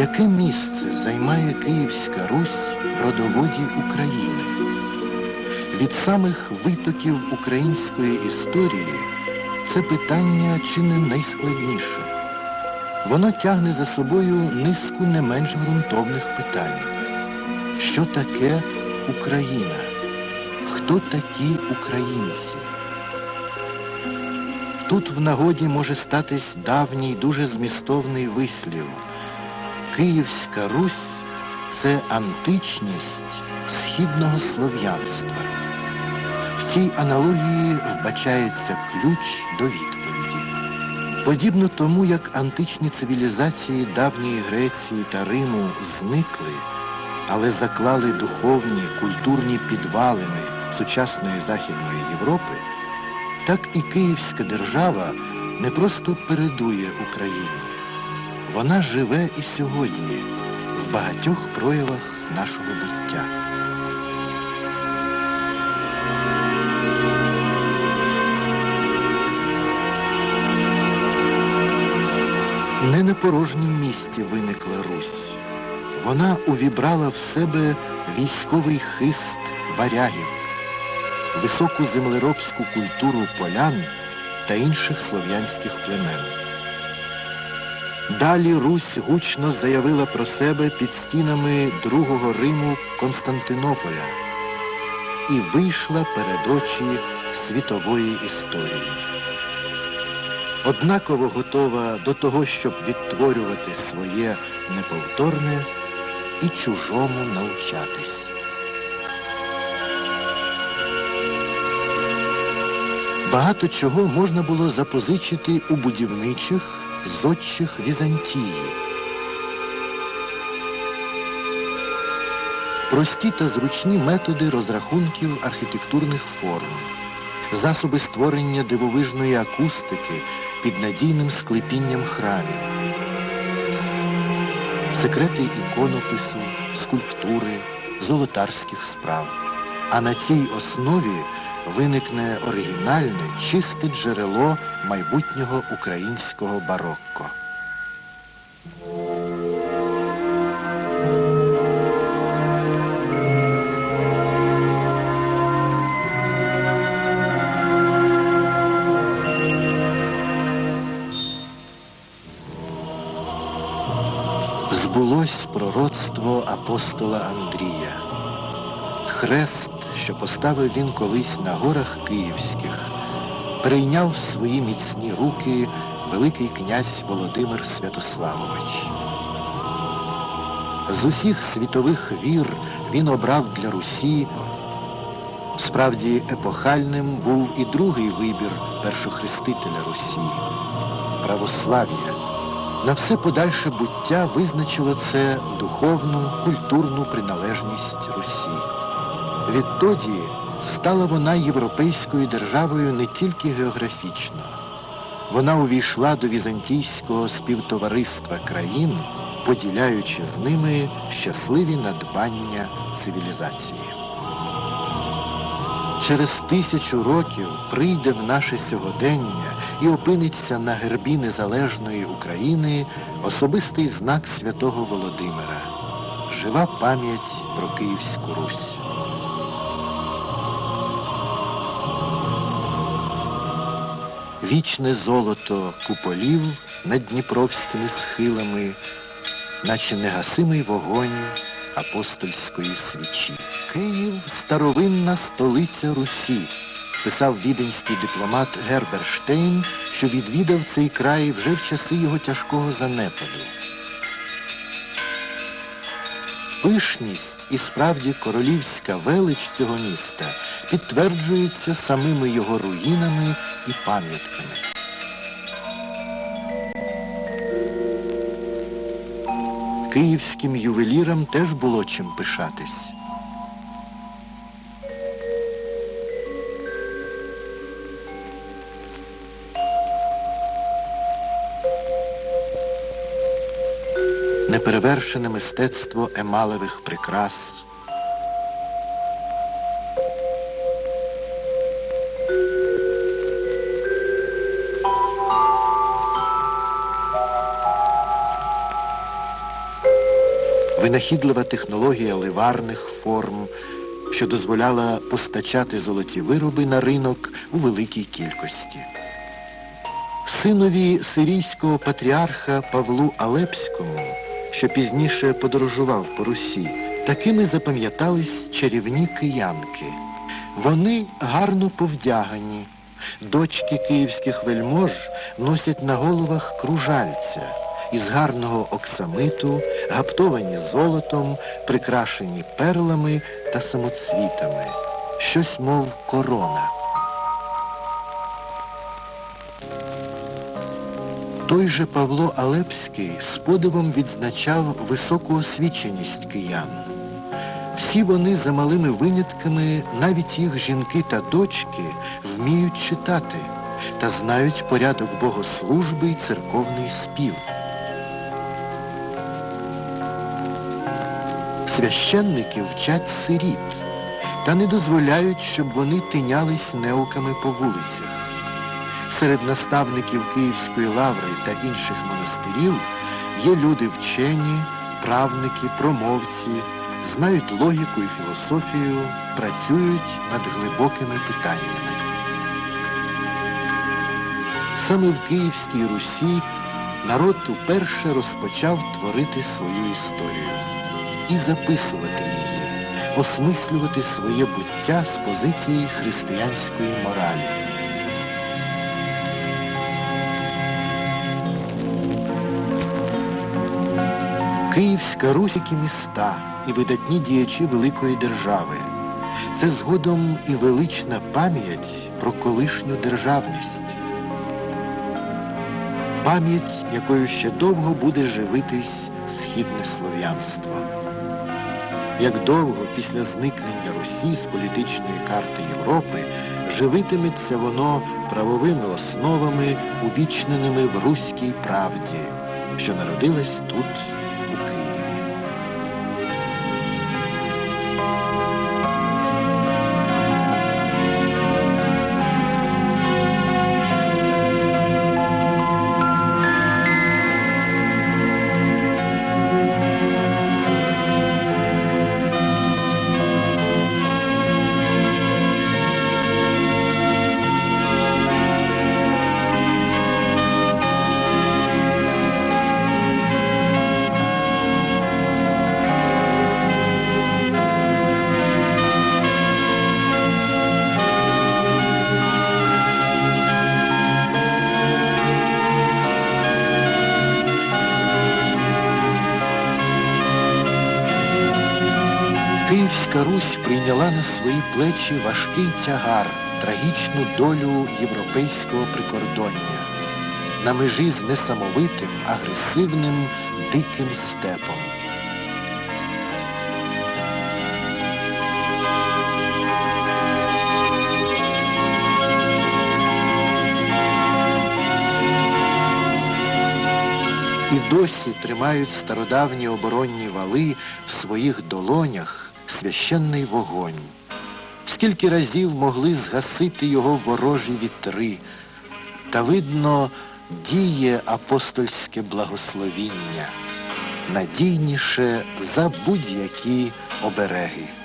Яке місце займає Київська Русь в родоводі України? Від самих витоків української історії це питання чи не найскладніше. Воно тягне за собою низку не менш ґрунтовних питань. Що таке Україна? Хто такі українці? Тут в нагоді може статись давній дуже змістовний вислів. Київська Русь це античність східного слов'янства. В цій аналогії вбачається ключ до відповіді. Подібно тому, як античні цивілізації давньої Греції та Риму зникли, але заклали духовні, культурні підвалини сучасної Західної Європи, так і Київська держава не просто передує Україні. Вона живе і сьогодні в багатьох проявах нашого буття. Не на порожнім місці виникла Русь. Вона увібрала в себе військовий хист варягів, високу землеробську культуру полян та інших слов'янських племен. Далі Русь гучно заявила про себе під стінами Другого Риму Константинополя і вийшла перед очі світової історії. Однаково готова до того, щоб відтворювати своє неповторне і чужому навчатись. Багато чого можна було запозичити у будівничих зодчих Візантії. Прості та зручні методи розрахунків архітектурних форм, засоби створення дивовижної акустики під надійним склепінням храмів, секрети іконопису, скульптури, золотарських справ. А на цій основі виникне оригінальне, чисте джерело майбутнього українського барокко. Збулось пророцтво апостола Андрія. Хрест, що поставив він колись на горах київських, прийняв в свої міцні руки Великий князь Володимир Святославович. З усіх світових вір він обрав для Русі. Справді епохальним був і другий вибір першохрестителя Русі православ'я. На все подальше буття визначило це духовну, культурну приналежність Русі. Відтоді стала вона європейською державою не тільки географічно. Вона увійшла до візантійського співтовариства країн, поділяючи з ними щасливі надбання цивілізації. Через тисячу років прийде в наше сьогодення і опиниться на гербі незалежної України особистий знак святого Володимира. Жива пам'ять про Київську Русь. Вічне золото куполів над дніпровськими схилами, наче негасимий вогонь апостольської свічі. Київ старовинна столиця Русі, писав віденський дипломат Герберштейн, що відвідав цей край вже в часи його тяжкого занепаду. Пишність і справді королівська велич цього міста підтверджується самими його руїнами і пам'ятками. Київським ювелірам теж було чим пишатись. Неперевершене мистецтво емалевих прикрас. Винахідлива технологія ливарних форм, що дозволяла постачати золоті вироби на ринок у великій кількості. Синові сирійського патріарха Павлу Алепському, що пізніше подорожував по Русі, такими запам'ятались чарівні киянки. Вони гарно повдягані. Дочки київських вельмож носять на головах кружальця із гарного оксамиту, гаптовані золотом, прикрашені перлами та самоцвітами. Щось, мов корона. Той же Павло Алепський з подивом відзначав високу освіченість киян. Всі вони за малими винятками, навіть їх жінки та дочки, вміють читати та знають порядок богослужби й церковний спів. Священники вчать сиріт та не дозволяють, щоб вони тинялись неуками по вулицях. Серед наставників Київської лаври та інших монастирів є люди вчені, правники, промовці, знають логіку і філософію, працюють над глибокими питаннями. Саме в Київській Русі народ уперше розпочав творити свою історію і записувати її, осмислювати своє буття з позиції християнської моралі. Київська Русь, які міста і видатні діячі великої держави. Це згодом і велична пам'ять про колишню державність. Пам'ять, якою ще довго буде живитись східне слов'янство. Як довго після зникнення Русі з політичної карти Європи живитиметься воно правовими основами, увічненими в руській правді, що народилась тут, Русь прийняла на свої плечі важкий тягар, трагічну долю європейського прикордоння на межі з несамовитим, агресивним, диким степом. І досі тримають стародавні оборонні вали в своїх долонях священний вогонь. Скільки разів могли згасити його ворожі вітри, та видно, діє апостольське благословіння, надійніше за будь-які обереги.